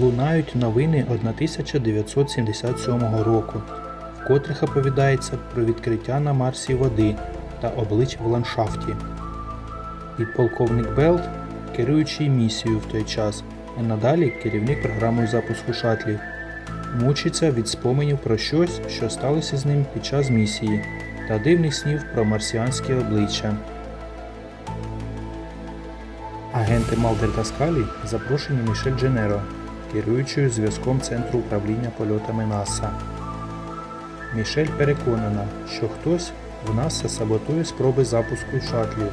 лунають новини 1977 року, в котрих оповідається про відкриття на Марсі води та облич в ландшафті. Підполковник Белт, керуючий місією в той час, а надалі керівник програмою запуску шатлів, мучиться від споменів про щось, що сталося з ним під час місії, та дивних снів про марсіанське обличчя. Агенти Малдер та Скалі запрошені Мішель Дженеро, керуючою зв'язком Центру управління польотами НАСА. Мішель переконана, що хтось в НАСА саботує спроби запуску шатлів.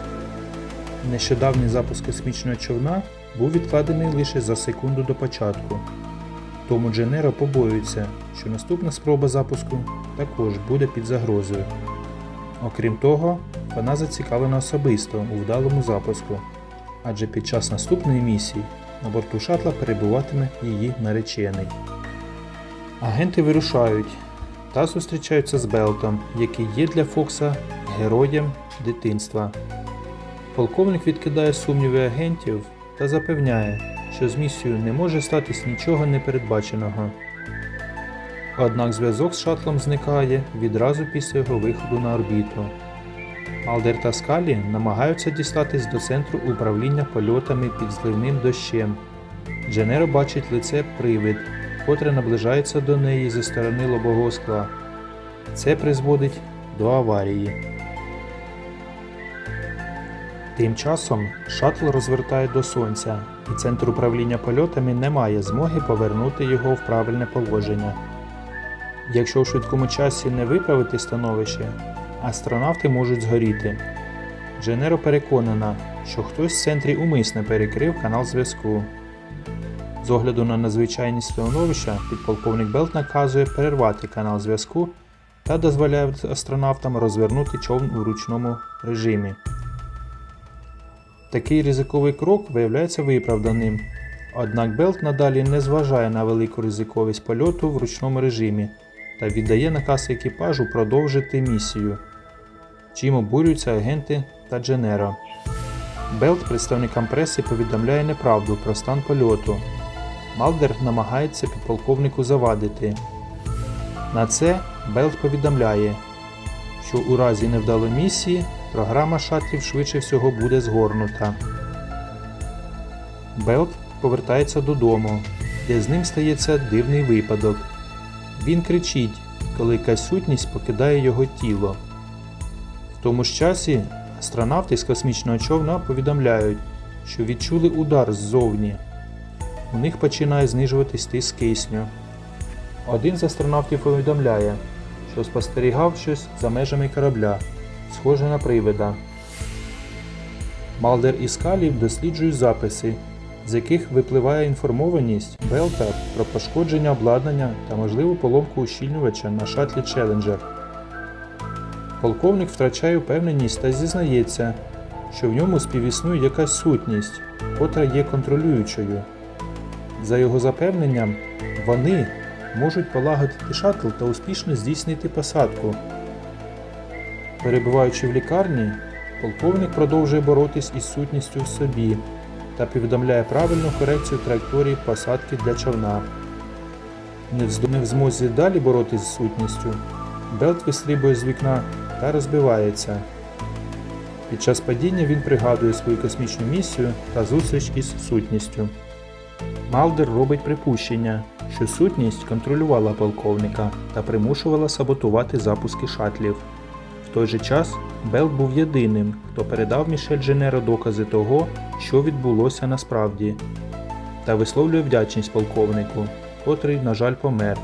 Нещодавній запуск космічного човна був відкладений лише за секунду до початку. Тому Дженеро побоюється, що наступна спроба запуску також буде під загрозою. Окрім того, вона зацікавлена особисто у вдалому запуску, адже під час наступної місії на борту шатла перебуватиме її наречений. Агенти вирушають та зустрічаються з Белтом, який є для Фокса героєм дитинства. Полковник відкидає сумніви агентів та запевняє, що з місією не може статись нічого непередбаченого. Однак зв'язок з шатлом зникає відразу після його виходу на орбіту. Малдер та Скалі намагаються дістатись до центру управління польотами під зливним дощем. Дженеро бачить лице привид, котре наближається до неї зі сторони лобового скла. Це призводить до аварії. Тим часом шаттл розвертає до сонця, і центр управління польотами не має змоги повернути його в правильне положення. Якщо в швидкому часі не виправити становище, астронавти можуть згоріти. Дженеро переконана, що хтось в центрі умисне перекрив канал зв'язку. З огляду на надзвичайність становища, підполковник Белт наказує перервати канал зв'язку та дозволяє астронавтам розвернути човн у ручному режимі. Такий ризиковий крок виявляється виправданим. Однак Белт надалі не зважає на велику ризиковість польоту в ручному режимі та віддає наказ екіпажу продовжити місію, чим обурюються агенти та Дженеро. Белт представникам преси повідомляє неправду про стан польоту. Малдер намагається підполковнику завадити. На це Белт повідомляє, що у разі невдалої місії програма шатлів швидше всього буде згорнута. Белт повертається додому, де з ним стається дивний випадок. Він кричить, коли якась сутність покидає його тіло. Тому ж часі астронавти з космічного човна повідомляють, що відчули удар ззовні. У них починає знижуватись тиск кисню. Один з астронавтів повідомляє, що спостерігав щось за межами корабля, схоже на привида. Малдер і Скалі досліджують записи, з яких випливає інформованість Белта про пошкодження обладнання та можливу поломку ущільнювача на шатлі Челленджер. Полковник втрачає впевненість та зізнається, що в ньому співіснує якась сутність, котра є контролюючою. За його запевненням, вони можуть полагодити шаттл та успішно здійснити посадку. Перебуваючи в лікарні, полковник продовжує боротись із сутністю в собі та повідомляє правильну корекцію траєкторії посадки для човна. Не в змозі далі боротись з сутністю, Белт вистрибує з вікна та розбивається. Під час падіння він пригадує свою космічну місію та зустріч із сутністю. Малдер робить припущення, що сутність контролювала полковника та примушувала саботувати запуски шатлів. В той же час Белт був єдиним, хто передав Мішель Дженеро докази того, що відбулося насправді, та висловлює вдячність полковнику, котрий, на жаль, помер,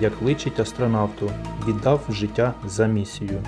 як личить астронавту, віддав життя за місію.